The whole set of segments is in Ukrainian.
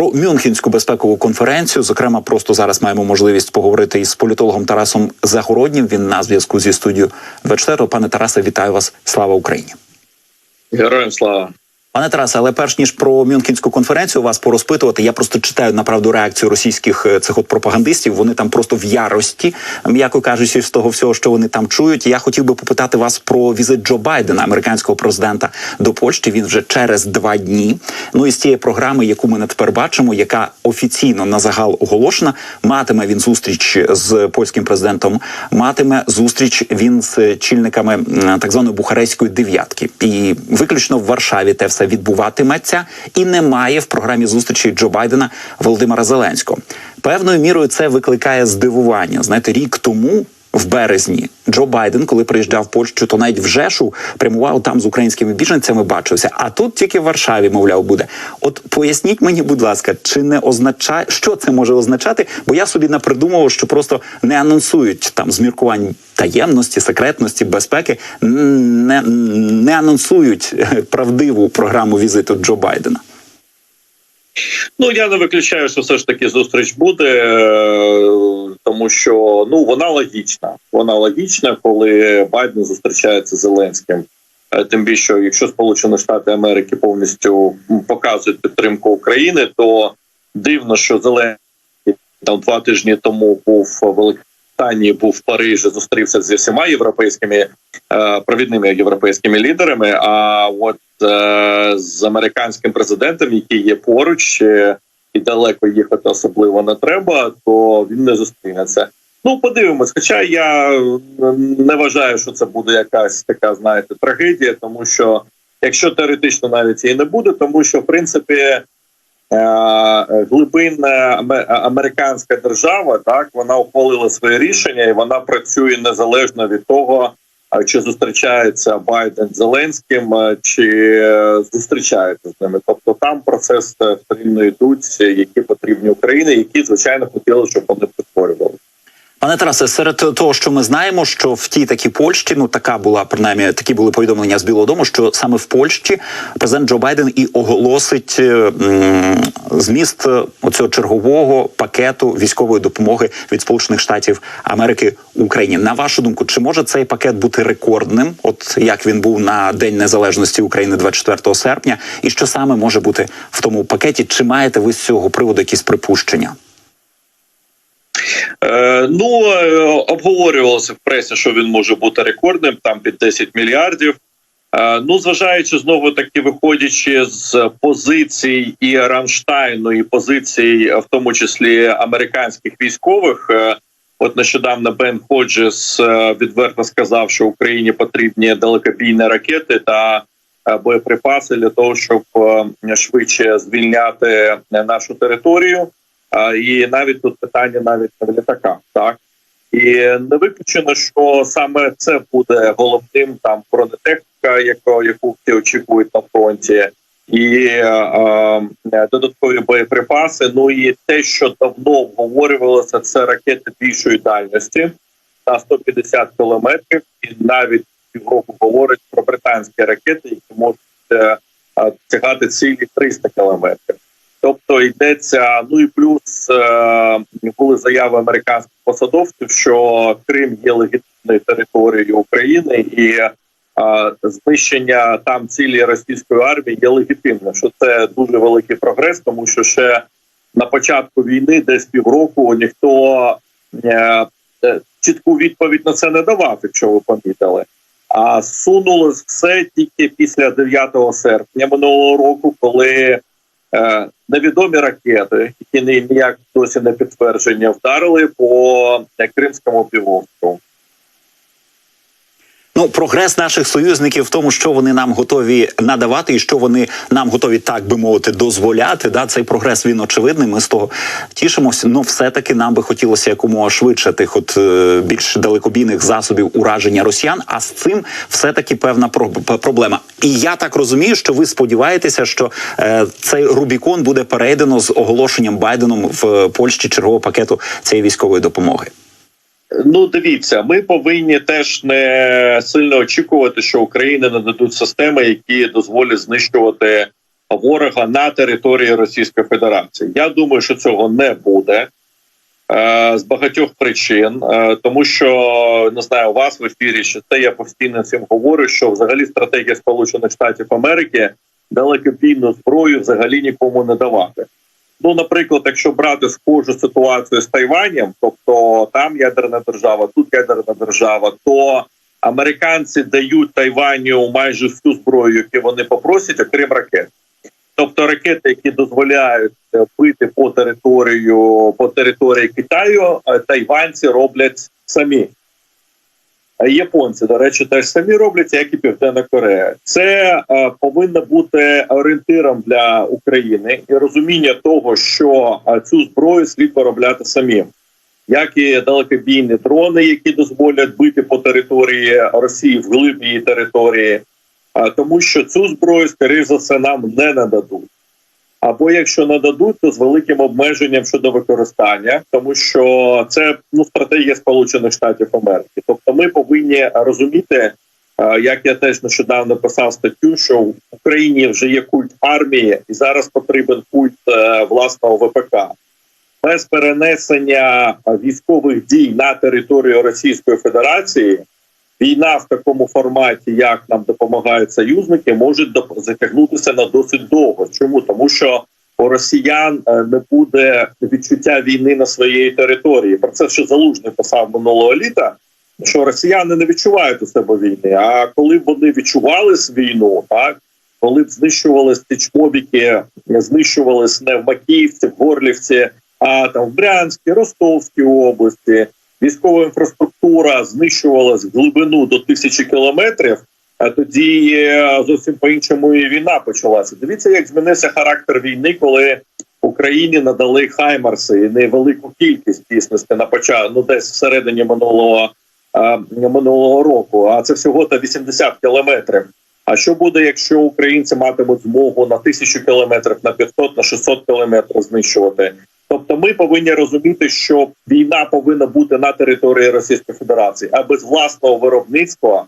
про Мюнхенську безпекову конференцію. Зокрема, просто зараз маємо можливість поговорити із політологом Тарасом Загороднім. Він на зв'язку зі студією 24. Пане Тарасе, вітаю вас! Слава Україні! Героям слава. Пане Тарасе, але перш ніж про Мюнхенську конференцію вас порозпитувати, я просто читаю направду реакцію російських е, цих от пропагандистів. Вони там просто в ярості, м'яко кажучи, з того всього, що вони там чують. Я хотів би попитати вас про візит Джо Байдена, американського президента, до Польщі. Він вже через два дні. Ну і з тієї програми, яку ми на тепер бачимо, яка офіційно на загал оголошена, матиме він зустріч з польським президентом. Матиме зустріч він з чільниками так званої бухарейської дев'ятки, і виключно в Варшаві те все відбуватиметься, і немає в програмі зустрічі Джо Байдена Володимира Зеленського. Певною мірою це викликає здивування. Знаєте, рік тому. В березні Джо Байден, коли приїжджав в Польщу, то навіть в Жешу прямував там з українськими біженцями. Бачився. А тут тільки в Варшаві, мовляв, буде. От поясніть мені, будь ласка, чи не означає, що це може означати? Бо я собі напридумував, що просто не анонсують там з міркувань таємності, секретності, безпеки, не, не анонсують е, правдиву програму візиту Джо Байдена. Ну я не виключаю, що все ж таки зустріч буде, е, тому що ну вона логічна. Вона логічна, коли Байден зустрічається з Зеленським. Е, Тим більше, якщо Сполучені Штати Америки повністю показують підтримку України, то дивно, що Зеленський там два тижні тому був в Великобританії, був в Парижі, зустрівся зі всіма європейськими е, провідними європейськими лідерами. А от е, з американським президентом, який є поруч, е, і далеко їхати особливо не треба, то він не зустрінеться. Ну, подивимось. Хоча я не вважаю, що це буде якась така, знаєте, трагедія, тому що якщо теоретично навіть і не буде, тому що в принципі глибинна аме- американська держава, так вона ухвалила своє рішення, і вона працює незалежно від того, чи зустрічається Байден з Зеленським, е, чи е, зустрічається з ними. Тобто там процес е, сторінно йдуть, які потрібні Україні, які звичайно хотіли, щоб вони притворювали. Пане Тарасе, серед того, що ми знаємо, що в тій такій Польщі, ну така була принаймні, такі були повідомлення з Білого Дому, що саме в Польщі президент Джо Байден і оголосить е, м, зміст е, оцього чергового пакету військової допомоги від Сполучених Штатів Америки Україні. На вашу думку, чи може цей пакет бути рекордним, от як він був на День Незалежності України 24 серпня, і що саме може бути в тому пакеті? Чи маєте ви з цього приводу якісь припущення? Е, ну е, обговорювалося в пресі, що він може бути рекордним, там під 10 мільярдів. Е, ну, зважаючи знову таки, виходячи з позицій і Рамштайну, і позицій, в тому числі американських військових. От нещодавно Бен Ходжес відверто сказав, що Україні потрібні далекобійні ракети та боєприпаси для того, щоб швидше звільняти нашу територію. І навіть тут питання навіть в літаках, так і не виключено, що саме це буде головним там бронетехніка, яку, яку всі очікують на фронті, і е, е, додаткові боєприпаси. Ну і те, що давно обговорювалося, це ракети більшої дальності на 150 кілометрів, і навіть півроку говорить про британські ракети, які можуть е, е, тягати цілі 300 кілометрів. Тобто йдеться, ну і плюс е, були заяви американських посадовців, що Крим є легітимною територією України, і е, знищення там цілі російської армії є легітимним. Що це дуже великий прогрес, тому що ще на початку війни, десь півроку, ніхто е, чітку відповідь на це не давав, якщо ви помітили. А сунулось все тільки після 9 серпня минулого року, коли невідомі ракети, які ні- ніяк досі не підтвердження, вдарили по е, Кримському півострову. Ну, прогрес наших союзників в тому, що вони нам готові надавати, і що вони нам готові, так би мовити, дозволяти. Да, цей прогрес він очевидний. Ми з того тішимося. Ну, все таки нам би хотілося якомога швидше тих, от е, більш далекобійних засобів ураження росіян. А з цим все таки певна про- проблема. І я так розумію, що ви сподіваєтеся, що е, цей Рубікон буде перейдено з оголошенням Байденом в Польщі чергового пакету цієї військової допомоги. Ну, дивіться, ми повинні теж не сильно очікувати, що Україні нададуть системи, які дозволять знищувати ворога на території Російської Федерації. Я думаю, що цього не буде е, з багатьох причин, е, тому що не знаю, у вас в ефірі ще це я постійно цим говорю. Що взагалі стратегія Сполучених Штатів Америки далекобійну зброю взагалі нікому не давати. Ну, наприклад, якщо брати схожу ситуацію з Тайванем, тобто там ядерна держава, тут ядерна держава, то американці дають Тайваню майже всю зброю, яку вони попросять, окрім ракет. Тобто ракети, які дозволяють е, бити по територію по території Китаю, е, тайванці роблять самі. Японці, до речі, теж самі роблять, як і Південна Корея. Це е, повинно бути орієнтиром для України і розуміння того, що е, цю зброю слід виробляти самим, як і далекобійні дрони, які дозволять бити по території Росії в глиб її території, тому що цю зброю, скоріш за все, нам не нададуть. Або якщо нададуть, то з великим обмеженням щодо використання, тому що це ну стратегія Сполучених Штатів Америки. Тобто, ми повинні розуміти, е, як я теж нещодавно писав статтю, що в Україні вже є культ армії, і зараз потрібен культ е, власного ВПК. Без перенесення військових дій на територію Російської Федерації війна в такому форматі, як нам допомагають союзники, може затягнутися на досить довго. Чому тому, що у росіян е, не буде відчуття війни на своїй території. Про це ще залужний писав минулого літа. Що росіяни не відчувають у себе війни. А коли б вони відчували війну, так коли б знищувались ці чмобіки, знищувались не в Макіївці, в Горлівці, а там в Брянській, Ростовській області, військова інфраструктура знищувалась в глибину до тисячі кілометрів. А тоді е, зовсім по іншому і війна почалася. Дивіться, як змінився характер війни, коли Україні надали Хаймарси і невелику кількість дійсності на початку, ну десь всередині минулого е, минулого року. А це всього та 80 кілометрів. А що буде, якщо українці матимуть змогу на тисячу кілометрів, на 500, на 600 кілометрів знищувати? Тобто, ми повинні розуміти, що війна повинна бути на території Російської Федерації, а без власного виробництва,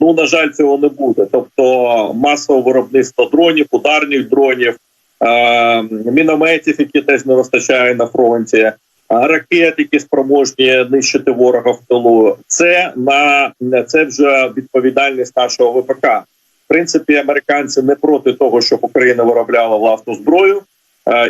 ну на жаль, цього не буде. Тобто, масове виробництво дронів, ударних дронів, е- мінометів, які теж не вистачає на фронті, е, ракет, які спроможні нищити ворога в тилу. Це на це вже відповідальність нашого ВПК. В принципі, американці не проти того, щоб Україна виробляла власну зброю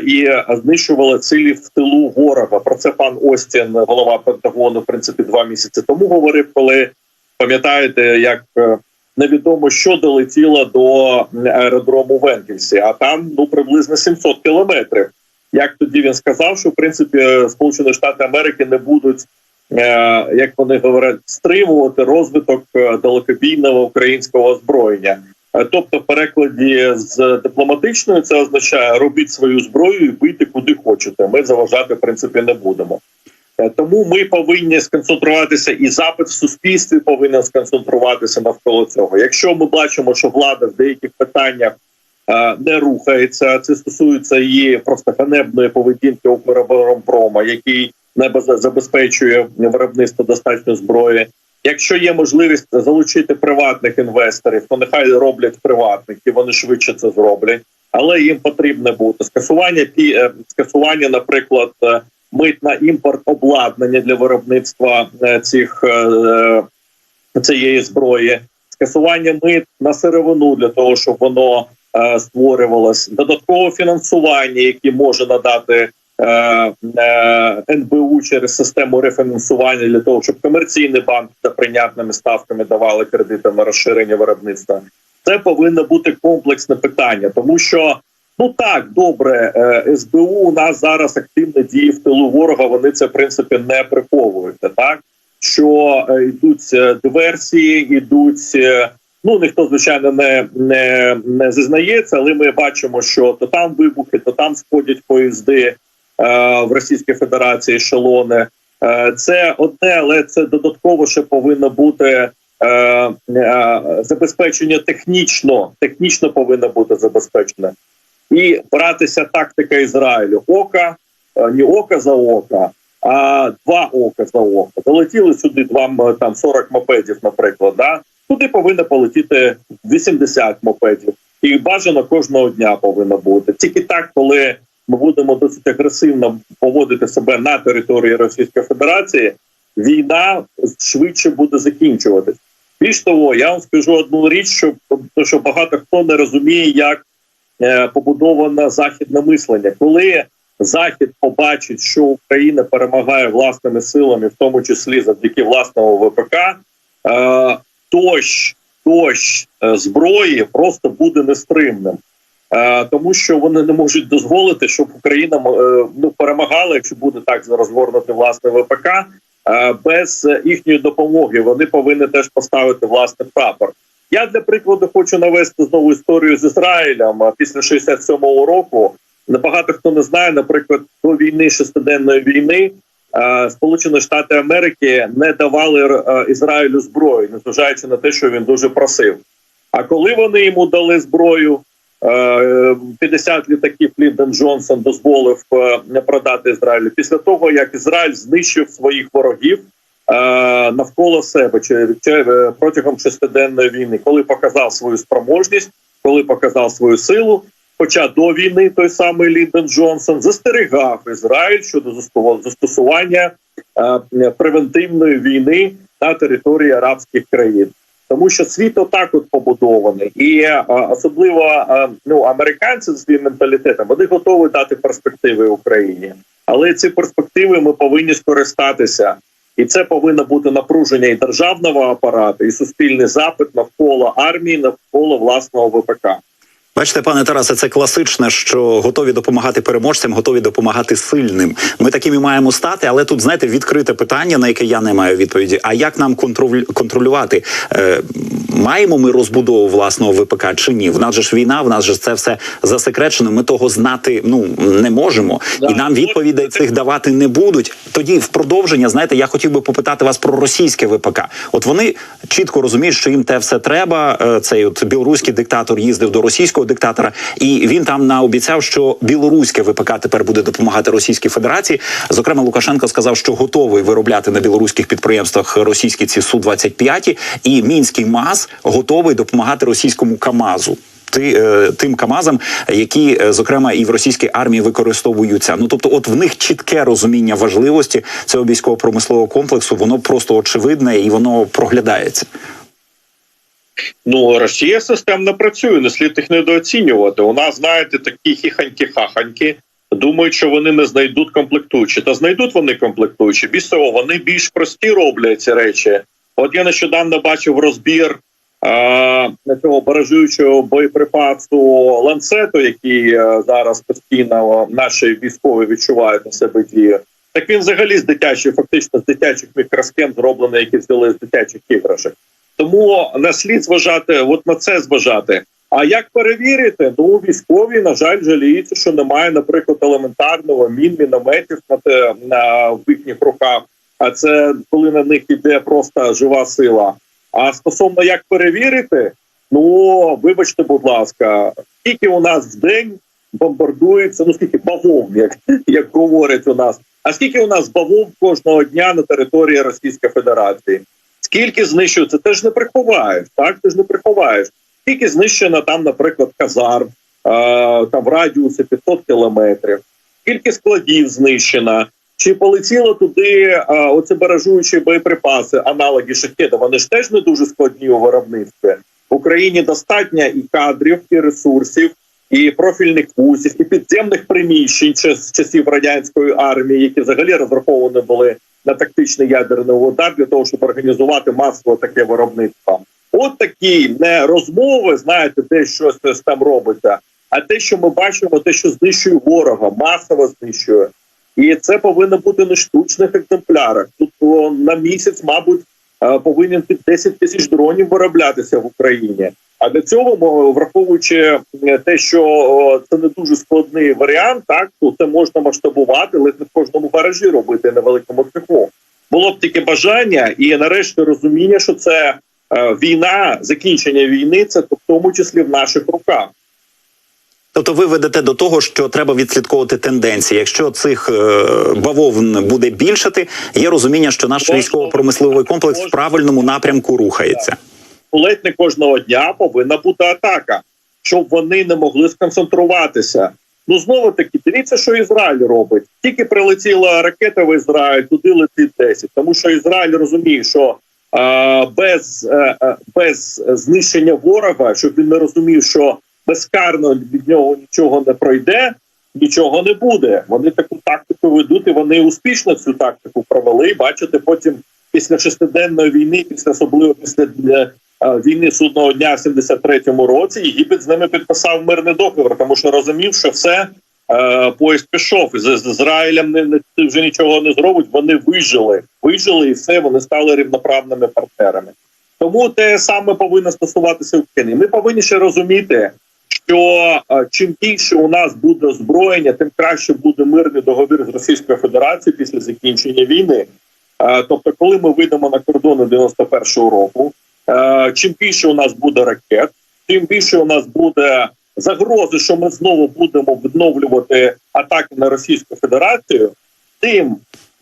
і знищувала цілі в тилу ворога. Про це пан Остін, голова Пентагону, в принципі, два місяці тому говорив. Коли пам'ятаєте, як е, невідомо що долетіло до аеродрому в Енкельсі, а там ну приблизно 700 кілометрів. Як тоді він сказав, що в принципі Сполучені Штати Америки не будуть, е, як вони говорять, стримувати розвиток е, далекобійного українського озброєння. Е, Тобто, в перекладі з дипломатичної це означає робіть свою зброю і бийте куди хочете. Ми заважати в принципі не будемо. Е, Тому ми повинні сконцентруватися, і запит в суспільстві повинен сконцентруватися навколо цього. Якщо ми бачимо, що влада в деяких питаннях е, не рухається, це стосується її просто ганебної поведінки Укроборонпрома, який не забезпечує виробництво достатньо зброї. Якщо є можливість залучити приватних інвесторів, то нехай роблять приватники, вони швидше це зроблять, але їм потрібне бути. Скасування е, скасування, наприклад, е, мит на імпорт обладнання для виробництва е, цих цієї зброї, скасування мит на сировину для того, щоб воно створювалось, додаткове фінансування, яке може надати НБУ через систему рефінансування для того, щоб комерційний банк за прийнятними ставками давали кредити на розширення виробництва. Це повинно бути комплексне питання, тому що ну так добре, е, СБУ у нас зараз активно діє в тилу ворога. Вони це в принципі не приховують. Так що е, йдуть е, диверсії, йдуть. е, Ну ніхто звичайно не, не, не зізнається, але ми бачимо, що то там вибухи, то там сходять поїзди е, в Російській Федерації ешелони. Е, це одне, але це додатково ще повинно бути е, е, забезпечення технічно. Технічно повинно бути забезпечене. І братися тактика Ізраїлю. Ока, е, не ока за ока, а два ока за ока. Долетіли сюди два там 40 мопедів, наприклад. Да? Туди повинно полетіти 80 мопедів. і бажано кожного дня повинно бути. Тільки так, коли ми будемо досить агресивно поводити себе на території Російської Федерації, війна швидше буде закінчуватись. Більш того, я вам скажу одну річ, що, що багато хто не розуміє, як е, побудоване західне мислення, коли Захід побачить, що Україна перемагає власними силами, в тому числі завдяки власному ВПК, е, дощ, дощ е, зброї просто буде нестримним. Е, тому що вони не можуть дозволити, щоб Україна е, ну перемагала, якщо буде так розгорнути власне ВПК, е, без їхньої допомоги. Вони повинні теж поставити власний прапор. Я для прикладу хочу навести знову історію з Ізраїлем після 67-го року. Небагато хто не знає, наприклад, до війни шестиденної війни Сполучені Штати Америки не давали Ізраїлю зброю, незважаючи на те, що він дуже просив. А коли вони йому дали зброю, 50 літаків Ліндон Джонсон дозволив е, продати Ізраїлю після того, як Ізраїль знищив своїх ворогів е, навколо себе чи, е, протягом шестиденної війни, коли показав свою спроможність, коли показав свою силу. Хоча до війни той самий Ліндон Джонсон застерігав Ізраїль щодо застосування е, превентивної війни на території арабських країн, тому що світ отак от побудований, і е, особливо е, ну американці з своїм менталітетом вони готові дати перспективи Україні, але ці перспективи ми повинні скористатися. І це повинно бути напруження і державного апарату, і суспільний запит навколо армії, навколо власного ВПК. Бачите, пане Тарасе, це класичне, що готові допомагати переможцям, готові допомагати сильним. Ми такими маємо стати, але тут знаєте відкрите питання, на яке я не маю відповіді. А як нам контролювати? Е, маємо ми розбудову власного ВПК чи ні? В нас же ж війна, в нас же це все засекречено. Ми того знати ну не можемо, і нам відповідей цих давати не будуть. Тоді в продовження, знаєте, я хотів би попитати вас про російське ВПК. От вони чітко розуміють, що їм те все треба. Е, Цей от білоруський диктатор їздив до російського диктатора, і він там наобіцяв, що білоруське ВПК тепер буде допомагати Російській Федерації. Зокрема, Лукашенко сказав, що готовий виробляти на білоруських підприємствах російські ці су 25 і мінський МАЗ готовий допомагати російському Камазу. Ти, е, тим Камазам, які е, зокрема і в російській армії використовуються. Ну тобто, от в них чітке розуміння важливості цього військово-промислового комплексу, воно просто очевидне і воно проглядається. Ну Росія системно працює, не слід їх недооцінювати. У нас знаєте такі хіханьки-хаханьки. Думають, що вони не знайдуть комплектуючі. Та знайдуть вони комплектуючі. Більш того, вони більш прості роблять ці речі. От я нещодавно бачив розбір е, цього баражуючого боєприпасу ланцету, який е, зараз постійно наші військові відчувають на себе дію. Так він взагалі з дитячої, фактично з дитячих мікросхем зроблений, які взяли з дитячих іграшок. Тому на слід зважати, от на це зважати. А як перевірити? Ну військові на жаль жаліються, що немає, наприклад, елементарного мін мінометів на те на в їхніх руках. А це коли на них іде просто жива сила. А стосовно як перевірити, ну вибачте, будь ласка, скільки у нас в день бомбардується, ну скільки бавовн, як, як говорять у нас. А скільки у нас бавовн кожного дня на території Російської Федерації? Скільки знищується, ти ж не приховаєш, так? Ти ж не приховаєш. Скільки знищено там, наприклад, казарм, е, там в радіусі 500 кілометрів, скільки складів знищено, чи полетіло туди е, оці баражуючі боєприпаси, аналоги шахеда, вони ж теж не дуже складні у виробництві. В Україні достатньо і кадрів, і ресурсів, і профільних вузів, і підземних приміщень ще з часів радянської армії, які взагалі розраховані були на тактичний ядерний удар для того, щоб організувати масово таке виробництво. От такі не розмови, знаєте, де щось там робиться, а те, що ми бачимо, те, що знищує ворога, масово знищує. І це повинно бути не штучних екземплярах. Тут на місяць, мабуть, е, повинен під 10 тисяч дронів вироблятися в Україні. А для цього, враховуючи е, те, що це не дуже складний варіант, так то це можна масштабувати, ледь не в кожному гаражі робити на великому цеху. Було б тільки бажання і нарешті розуміння, що це е, війна, закінчення війни, це в тому числі в наших руках. Тобто ви ведете до того, що треба відслідковувати тенденції. Якщо цих е, бавовн буде більшати, є розуміння, що наш військово-промисловий комплекс в правильному напрямку рухається. Ледь не кожного дня повинна бути атака. щоб вони не могли сконцентруватися. Ну знову таки, дивіться, що Ізраїль робить. Тільки прилетіла ракета в Ізраїль, туди летить 10. Тому що Ізраїль розуміє, що е, без, е, без знищення ворога, щоб він не розумів, що безкарно від нього нічого не пройде, нічого не буде. Вони таку тактику ведуть, і вони успішно цю тактику провели. Бачите, потім після шестиденної війни, після особливо після е, війни судного дня в 73-му році, Єгипет з ними підписав мирний договір, тому що розумів, що все. е, Поїзд пішов з, Ізраїлем не, не вже нічого не зробить. Вони вижили, вижили і все. Вони стали рівноправними партнерами. Тому те саме повинно стосуватися України. Ми повинні ще розуміти, що е, чим більше у нас буде озброєння, тим краще буде мирний договір з Російською Федерацією після закінчення війни. Е, Тобто, коли ми вийдемо на кордони 91-го року, чим більше у нас буде ракет, тим більше у нас буде загрози, що ми знову будемо відновлювати атаки на Російську Федерацію, тим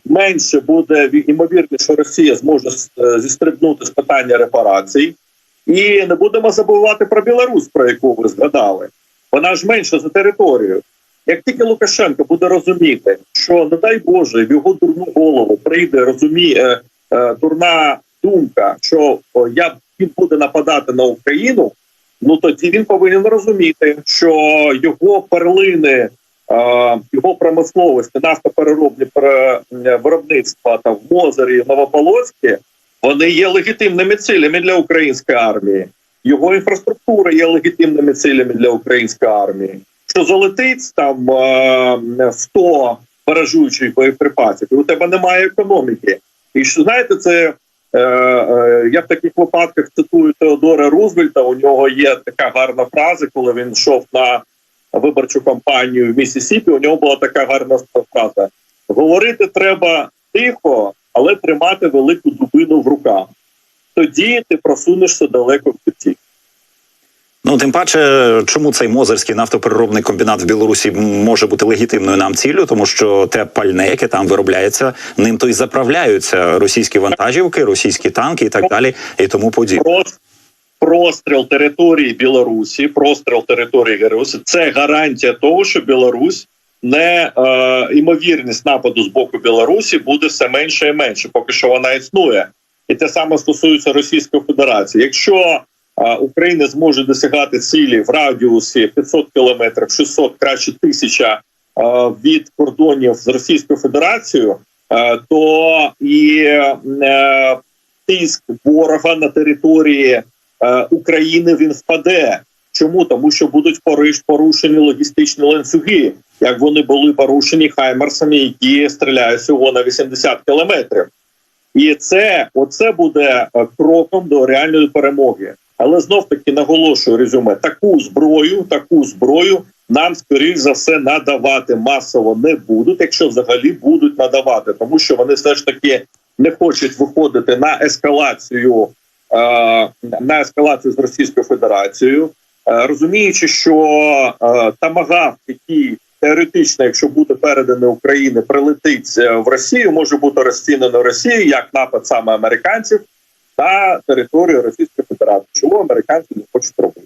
менше буде ймовірність, що Росія зможе е, зістрибнути з питання репарацій. І не будемо забувати про Білорусь, про яку ви згадали. Вона ж менша за територію. Як тільки Лукашенко буде розуміти, що не дай Боже в його дурну голову прийде розуміє е, дурна думка, що я він буде нападати на Україну, ну тоді він повинен розуміти, що його перлини, е, його промисловості, нафтопереробні пер- е, виробництва там в Мозері, Новополоцькі, вони є легітимними цілями для української армії. Його інфраструктура є легітимними цілями для української армії. Що залетить там е, 100 баражуючих боєприпасів, і у тебе немає економіки. І що знаєте, це е, е, я в таких випадках цитую Теодора Рузвельта. У нього є така гарна фраза, коли він йшов на виборчу кампанію в Місісіпі. У нього була така гарна фраза: говорити треба тихо, але тримати велику дубину в руках. Тоді ти просунешся далеко в житті. Ну тим паче, чому цей мозерський нафтопереробний комбінат в Білорусі може бути легітимною нам ціллю, тому що те пальне, яке там виробляється, ним то й заправляються російські вантажівки, російські танки і так далі, і тому подібне. Простріл території Білорусі, простріл території Білорусі це гарантія того, що Білорусь не е, імовірність нападу з боку Білорусі буде все менше і менше, поки що вона існує, і те саме стосується Російської Федерації. Якщо Україна зможе досягати цілі в радіусі 500 кілометрів, 600, краще тисяча від кордонів з Російською Федерацією, то і е, тиск ворога на території е, України він впаде. Чому тому, що будуть порушені логістичні ланцюги, як вони були порушені хаймерсами, які стріляють всього на 80 кілометрів, і це оце буде е, кроком до реальної перемоги. Але знов таки наголошую резюме: таку зброю, таку зброю нам скоріш за все надавати масово не будуть, якщо взагалі будуть надавати, тому що вони все ж таки не хочуть виходити на ескалацію е, на ескалацію з Російською Федерацією, е, розуміючи, що е, тамагав, який теоретично, якщо буде переданий Україні, прилетить в Росію, може бути розцінено Росією як напад саме американців на територію Російської Федерації, чому американці не хочуть робити.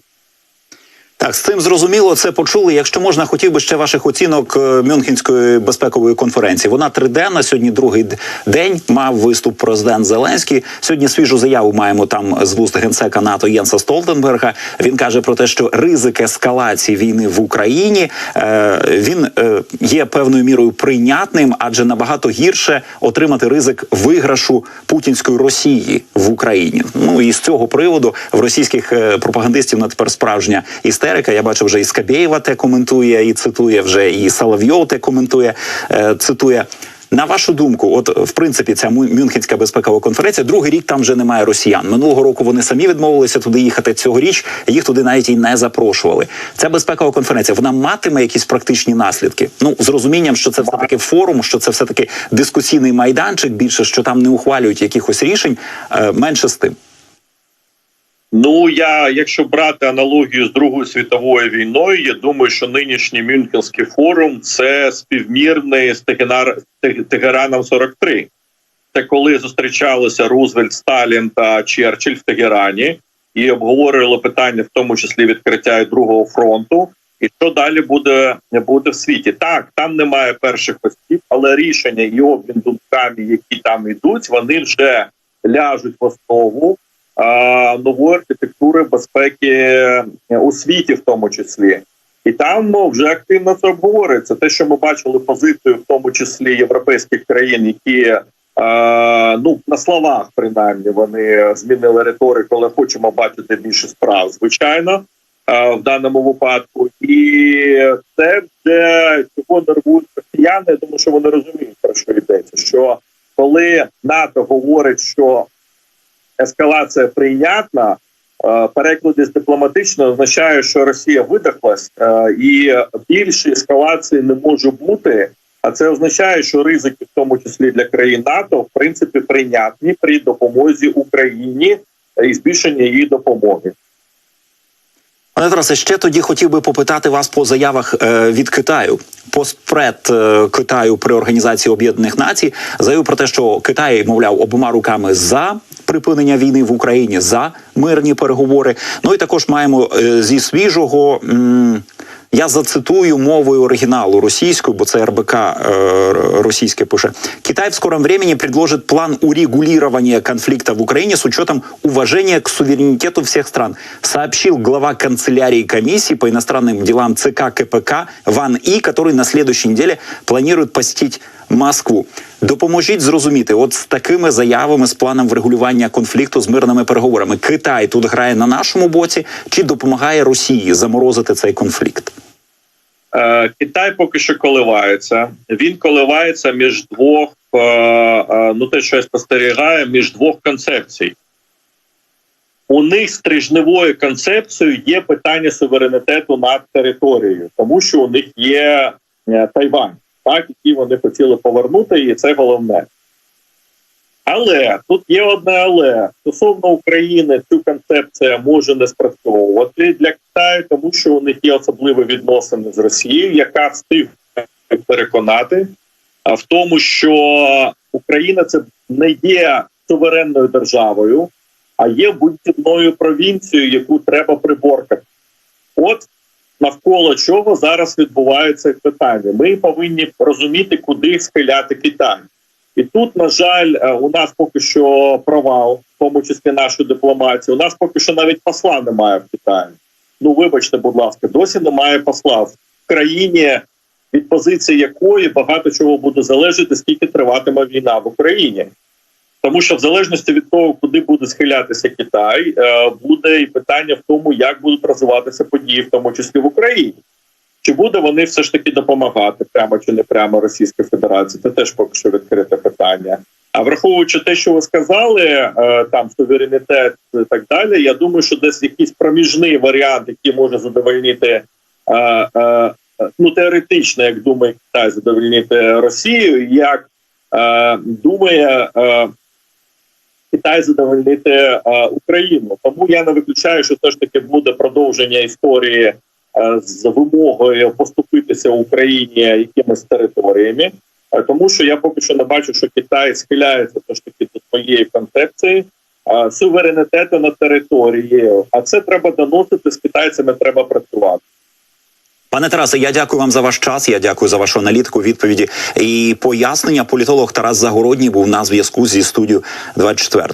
Так, з цим зрозуміло, це почули. Якщо можна, хотів би ще ваших оцінок е, Мюнхенської безпекової конференції. Вона триденна. Сьогодні другий день мав виступ президент Зеленський. Сьогодні свіжу заяву маємо там з вуст генсека НАТО Єнса Столтенберга. Він каже про те, що ризик ескалації війни в Україні е, він е, є певною мірою прийнятним, адже набагато гірше отримати ризик виграшу путінської Росії в Україні. Ну і з цього приводу в російських пропагандистів на тепер справжня істерика. Я бачу, вже і Скабєєва те коментує, і цитує вже і Соловйов те коментує, е, цитує. На вашу думку, от в принципі, ця Мюнхенська безпекова конференція, другий рік там вже немає росіян. Минулого року вони самі відмовилися туди їхати. Цьогоріч їх туди навіть і не запрошували. Ця безпекова конференція вона матиме якісь практичні наслідки. Ну з розумінням, що це все таки форум, що це все таки дискусійний майданчик. Більше що там не ухвалюють якихось рішень. Е, менше з тим. Ну я, якщо брати аналогію з Другою світовою війною, я думаю, що нинішній Мюнхенський форум це співмірний з Тегераном 43. Це коли зустрічалися Рузвельт, Сталін та Черчилль в Тегерані. і обговорювали питання, в тому числі відкриття і другого фронту. І що далі буде, буде в світі? Так, там немає перших осіб, але рішення і обмін думками, які там йдуть, вони вже ляжуть в основу нової архітектури безпеки у світі, в тому числі. І там ну, вже активно це обговорюється. Те, що ми бачили позицію, в тому числі європейських країн, які е, ну на словах принаймні вони змінили риторику, але хочемо бачити більше справ, звичайно, е, в даному випадку. І це вже чого нервують росіяни. Думаю, що вони розуміють про що йдеться. Що коли НАТО говорить, що ескалація прийнятна. Е, Переклади з дипломатично означає, що Росія видихлась, е, і більше ескалації не може бути. А це означає, що ризики, в тому числі для країн НАТО, в принципі, прийнятні при допомозі Україні і збільшенні її допомоги. Пане Тарасе, ще тоді хотів би попитати вас по заявах е, від Китаю. Постпред е, Китаю при організації Об'єднаних Націй заявив про те, що Китай, мовляв, обома руками за припинення війни в Україні, за мирні переговори. Ну і також маємо е, зі свіжого. М- я зацитую мовою оригіналу російською, бо це РБК э, російське пише. Китай в скором времени предложит план урегулирования конфликта в Украине с учетом уважения к суверенитету всех стран, сообщил глава канцелярии комиссии по иностранным делам ЦК КПК Ван И, который на следующей неделе планирует посетить Москву. Допоможіть зрозуміти, от з такими заявами, з планом врегулювання конфлікту з мирними переговорами, Китай тут грає на нашому боці чи допомагає Росії заморозити цей конфлікт? Е, Китай поки що коливається. Він коливається між двох, е, е, ну те, що я спостерігаю, між двох концепцій. У них стрижневою концепцією є питання суверенітету над територією, тому що у них є Тайвань, так, який вони хотіли повернути, і це головне. Але тут є одне але стосовно України цю концепція може не спрацьовувати для Китаю, тому що у них є особливі відносини з Росією, яка встиг переконати а, в тому, що Україна це не є суверенною державою, а є будівною провінцією, яку треба приборкати. От навколо чого зараз відбуваються питання. Ми повинні розуміти, куди схиляти Китай. І тут, на жаль, е, у нас поки що провал, в тому числі нашої дипломатії. У нас поки що навіть посла немає в Китаї. Ну, вибачте, будь ласка, досі немає посла в країні, від позиції якої багато чого буде залежати, скільки триватиме війна в Україні. Тому що в залежності від того, куди буде схилятися Китай, е, буде і питання в тому, як будуть розвиватися події, в тому числі в Україні. Чи буде вони все ж таки допомагати прямо чи не прямо Російській Федерації? Це теж поки що відкрите питання. А враховуючи те, що ви сказали, е, там суверенітет і так далі. Я думаю, що десь якийсь проміжний варіант, який може задовольнити е, е, ну теоретично, як думає Китай, задовольнити Росію, як думає Китай задовольнити Україну. Тому я не виключаю, що все ж таки буде продовження історії з вимогою поступитися Україні якимись територіями. Е, Тому що я поки що не бачу, що Китай схиляється все ж таки до своєї концепції е, суверенітету над територією. А це треба доносити з китайцями. Треба працювати. Пане Тарасе, я дякую вам за ваш час. Я дякую за вашу аналітику, відповіді і пояснення. Політолог Тарас Загородній був на зв'язку зі студією 24